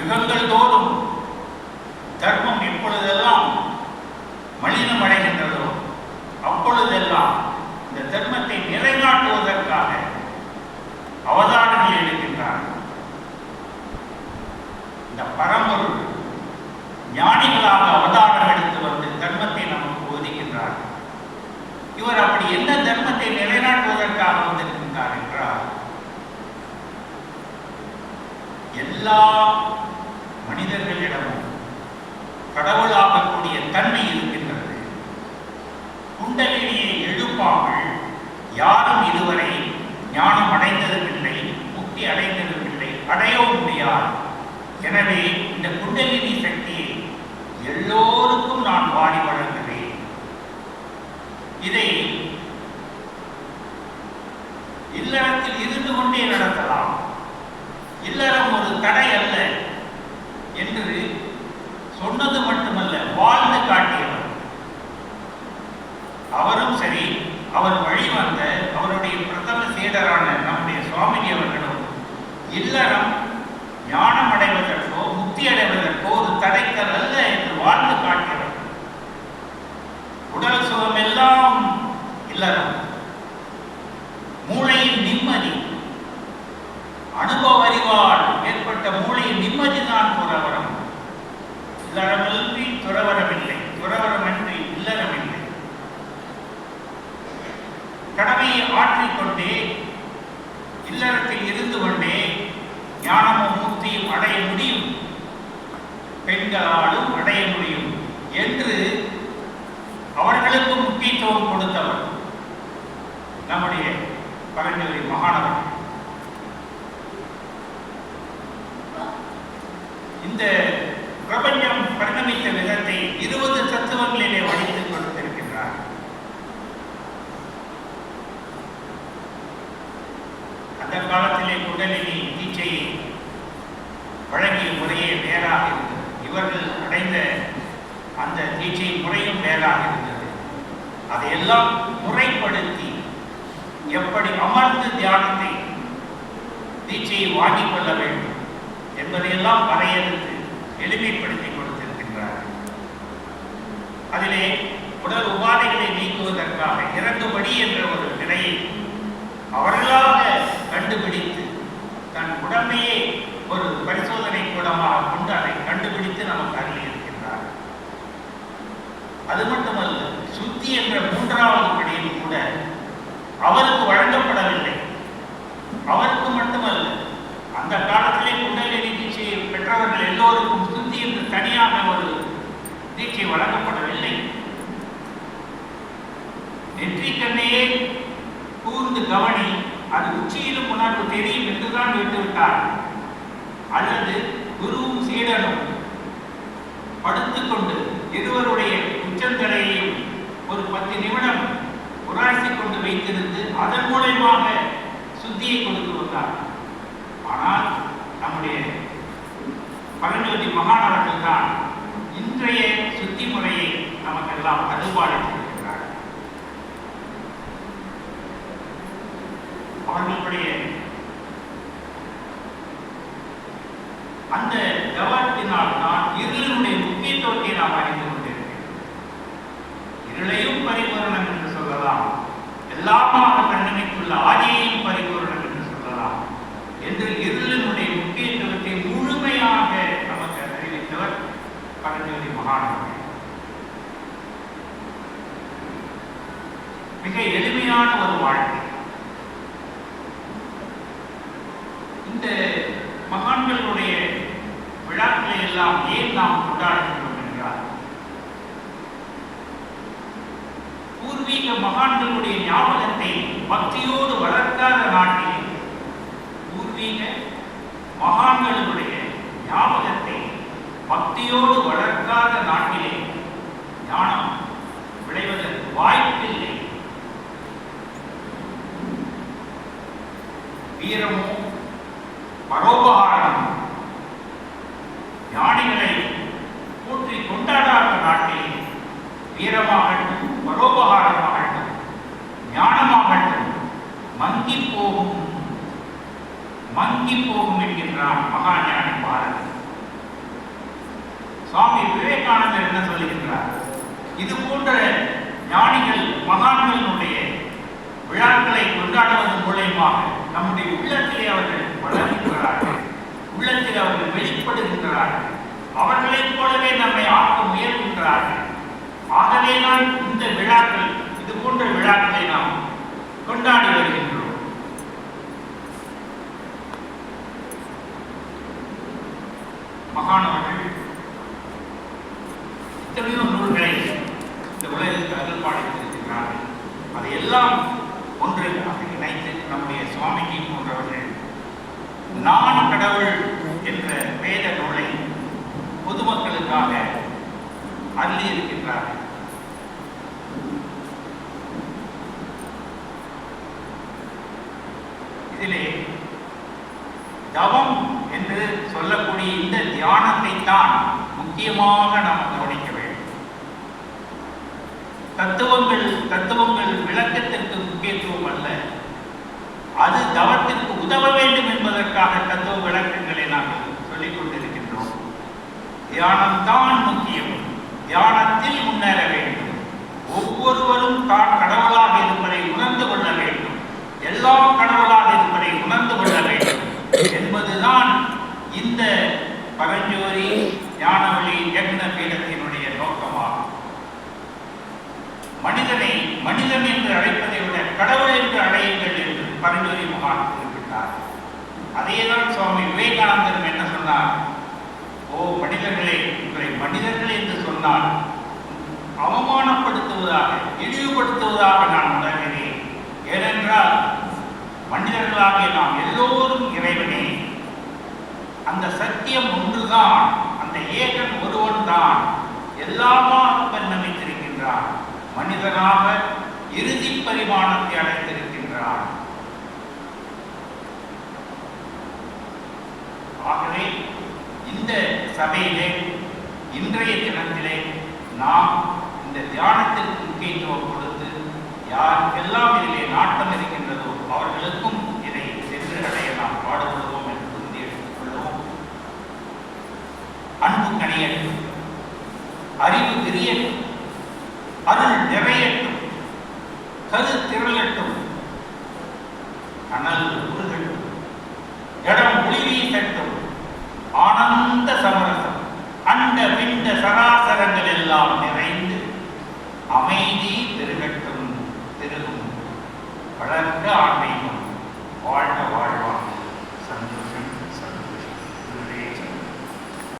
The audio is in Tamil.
யுகங்கள் தோறும் தர்மம் எப்பொழுதெல்லாம் மலினம் அடைகின்றதோ அப்பொழுதெல்லாம் இந்த தர்மத்தை நிலைநாட்டுவதற்காக அவதாரங்கள் எடுக்கின்றார் இந்த பரம்பொருள் ஞானிகளாக அவதாரம் எடுத்து வந்து தர்மத்தை நமக்கு போதிக்கின்றார்கள் இவர் அப்படி என்ன தர்மத்தை நிலைநாட்டுவதற்காக வந்திருக்கின்றார் என்றால் எல்லா மனிதர்களிடமும் கடவுளாகக்கூடிய தன்மை இருக்கின்றது. குண்டலினியை எழுப்பாமல் யாரும் இதுவரை ஞானம் அடைந்ததுமில்லை முக்தி அடைந்ததுமில்லை அடையவும் முடியாது. எனவே இந்த குண்டலினி சக்தியை எல்லோருக்கும் நான் வாரி வழங்குகிறேன் இதை இல்லறத்தில் இருந்து கொண்டே நடத்தலாம் இல்லறம் ஒரு தடை அல்ல என்று சொன்னது மட்டுமல்ல வாழ்ந்து காட்டியவர் அவரும் சரி அவர் வழி வந்த அவருடைய பிரதம சீடரான நம்முடைய சுவாமிஜி அவர்களும் இல்லறம் ஞானம் அடைவதற்கோ முக்தி அடைவதற்கோ ஒரு தடைக்கல் அல்ல என்று வாழ்ந்து காட்டியவர். உடல் சுகம் எல்லாம் இல்லதான் இந்த பிரபஞ்சம் பரிணமித்த விதத்தை இருபது தத்துவங்களிலே வடித்துக் கொடுத்திருக்கின்றார். அந்த காலத்திலே குண்டலினி தீட்சையை வழங்கிய முறையே வேறாக இருந்தது. இவர்கள் அடைந்த அந்த தீட்சை முறையும் வேறாக இருந்தது. அதையெல்லாம் முறைப்படுத்தி எப்படி அமர்ந்து தியானத்தை தீட்சையை வாங்கிக் கொள்ள வேண்டும்? என்பதையெல்லாம் வரையறுத்து எளிமைப்படுத்தி கொடுத்திருக்கின்றார். அதிலே உடல் உபாதைகளை நீக்குவதற்காக இரண்டு படி என்ற ஒரு நிலையை அவர்களாக கண்டுபிடித்து தன் உடமையே ஒரு பரிசோதனை கூடமாக கொண்டு அதை கண்டுபிடித்து நமக்கு அருளி இருக்கின்றார் அது மட்டுமல்ல சுத்தி என்ற மூன்றாவது படியும் கூட அவருக்கு வழங்கப்படவில்லை அவருக்கு மட்டுமல்ல அந்த காலத்திலே குண்டலினி தீட்சையை பெற்றவர்கள் எல்லோருக்கும் சுத்தி என்று தனியாக ஒரு தீட்சை வழங்கப்படவில்லை. நெற்றிக்கண்ணையே கூர்ந்து கவனி அது உச்சியிலும் உனக்கு தெரியும் என்றுதான் விட்டுவிட்டார். அல்லது குருவும் சீடனும் படுத்துக்கொண்டு இருவருடைய உச்சந்தலையையும் ஒரு பத்து நிமிடம் உராய்ச்சி கொண்டு வைத்திருந்து அதன் மூலயமாக சுத்தியை கொடுத்து வந்தார் ஆனால் நம்முடைய பரஞ்சோதி தான் இன்றைய சுத்தி முறையை நமக்கெல்லாம் அருள்பாலித்திருக்கிறார் அவர்களுடைய அந்த கவனத்தினால் தான் இருளினுடைய முக்கியத்துவத்தை நாம் அறிந்து கொண்டிருக்கிறோம். இருளையும் பரிபூரணம் என்று சொல்லலாம். எல்லாமாக பரிணமித்துள்ள ஆதியையும் பரிபூரணம் என்று சொல்லலாம் என்று இருளினுடைய முக்கியத்துவத்தை முழுமையாக நமக்கு அறிவித்தவர் பரஞ்சோதி மிக எளிமையான ஒரு வாழ்க்கை. இந்த மகான்களுடைய விழாக்களை எல்லாம் ஏன் நாம் கொண்டாடுகின்றோம் என்றால் பூர்வீக மகான்களுடைய ஞாபகத்தை பக்தியோடு வளர்க்காத நாட்டில் பூர்வீக மகான்களுடைய ஞாபகத்தை பக்தியோடு இல்லாத நாட்டிலே ஞானம் விளைவதற்கு வாய்ப்பில்லை. வீரமும் பரோபகாரமும் ஞானிகளை போற்றி கொண்டாடாத நாட்டிலே வீரமாகட்டும் பரோபகாரமாகட்டும் ஞானமாகட்டும் மங்கி போகும் மங்கி போகும் என்கின்றான் மகாஞான. என்ன சொல்லுகின்றார் இது போன்ற ஞானிகள் மகான்களினுடைய விழாக்களை கொண்டாடுவதன் மூலயமாக நம்முடைய உள்ளத்திலே அவர்கள் வளர்கின்றார்கள் உள்ளத்தில் அவர்கள் வெளிப்படுகின்றார்கள் அவர்களைப் போலவே நம்மை ஆக்க முயல்கின்றார்கள். ஆகவே தான் இந்த விழாக்கள் இது போன்ற விழாக்களை நாம் கொண்டாடி வருகின்றோம். மகானவர்கள் எத்தனையோ நூல்களை இந்த உலகிற்கு அருள் எல்லாம் ஒன்று ஒன்றாக இணைத்து நம்முடைய சுவாமிஜி போன்றவர்கள் நான் கடவுள் என்ற வேத நூலை பொதுமக்களுக்காக அள்ளி இருக்கின்றார்கள். இதிலே தவம் என்று சொல்லக்கூடிய இந்த தியானத்தை தான் முக்கியமாக நாம் தத்துவங்கள் தத்துவங்கள் விளக்கத்திற்கு முக்கியத்துவம் அல்ல. அது தவத்திற்கு உதவ வேண்டும் என்பதற்காக தத்துவ விளக்கங்களை நாங்கள் சொல்லிக் கொண்டிருக்கின்றோம். தியானம் தான் முக்கியம். தியானத்தில் முன்னேற வேண்டும். ஒவ்வொருவரும் தான் கடவுளாக இருப்பதை உணர்ந்து கொள்ள வேண்டும். எல்லாம் கடவுளாக இருப்பதை உணர்ந்து கொள்ள வேண்டும். என்பதுதான் இந்த பரஞ்சோரி ஞானவழி யக்ன பீடத்தின் மனிதனை மனிதன் என்று அழைப்பதை விட கடவுள் என்று அழையுங்கள் என்று பரஞ்சோரி மகான் குறிப்பிட்டார். அதேதான் சுவாமி விவேகானந்தரும் என்ன சொன்னார்? ஓ மனிதர்களே உங்களை மனிதர்கள் என்று சொன்னால் அவமானப்படுத்துவதாக இழிவுபடுத்துவதாக நான் உணர்கிறேன். ஏனென்றால் மனிதர்களாகிய நாம் எல்லோரும் இறைவனே. அந்த சத்தியம் ஒன்றுதான் அந்த ஏகன் ஒருவன் தான் எல்லாமாக பரிணமித்திருக்கின்றான் மனிதனாக இறுதி பரிமாணத்தை அடைந்திருக்கின்றான். ஆகவே இந்த சபையிலே இன்றைய தினத்திலே நாம் இந்த தியானத்திற்கு முக்கியத்துவம் கொடுத்து யாருக்கெல்லாம் இதிலே நாட்டம் இருக்கின்றதோ அவர்களுக்கும் இதை சென்று அடைய நாம் பாடுபடுவோம் என்று உறுதி எடுத்துக்கொள்வோம் அன்பு கணியட்டும் அறிவு விரியட்டும் அது நிறையட்டும் கரு திரளட்டும் அனல் உருகட்டும் இடம் ஒளி வீசட்டும் ஆனந்த சமரசம் அண்ட பிண்ட சராசரங்கள் எல்லாம் நிறைந்து அமைதி பெருகட்டும் பெருகும் வளர்க்க ஆண்மை